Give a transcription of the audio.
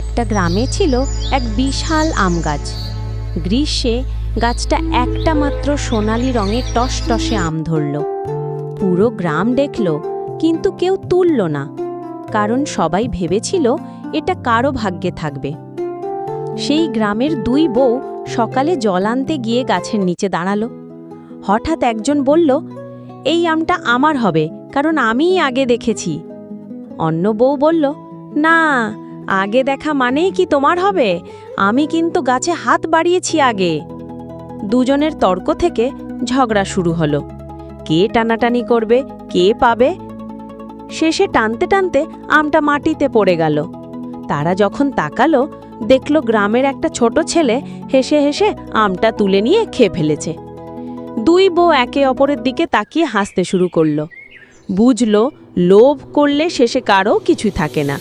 একটা গ্রামে ছিল এক বিশাল আম গাছ। গ্রীষ্মে গাছটা একটা মাত্র সোনালি রঙের টসটসে আম ধরল। পুরো গ্রাম দেখল, কিন্তু কেউ তুলল না, কারণ সবাই ভেবেছিল এটা কারও ভাগ্যে থাকবে। সেই গ্রামের দুই বউ সকালে জল আনতে গিয়ে গাছের নিচে দাঁড়াল। হঠাৎ একজন বলল, এই আমটা আমার হবে, কারণ আমিই আগে দেখেছি। অন্য বউ বলল, না আগে দেখা মানেই কি তোমার হবে? আমি কিন্তু গাছে হাত বাড়িয়েছি আগে। দুজনের তর্ক থেকে ঝগড়া শুরু হলো। কে টানাটানি করবে, কে পাবে? শেষে টানতে টানতে আমটা মাটিতে পড়ে গেল। তারা যখন তাকালো, দেখল গ্রামের একটা ছোট ছেলে হেসে হেসে আমটা তুলে নিয়ে খেয়ে ফেলেছে। দুই বউ একে অপরের দিকে তাকিয়ে হাসতে শুরু করল। বুঝলো, লোভ করলে শেষে কারও কিছুই থাকে না।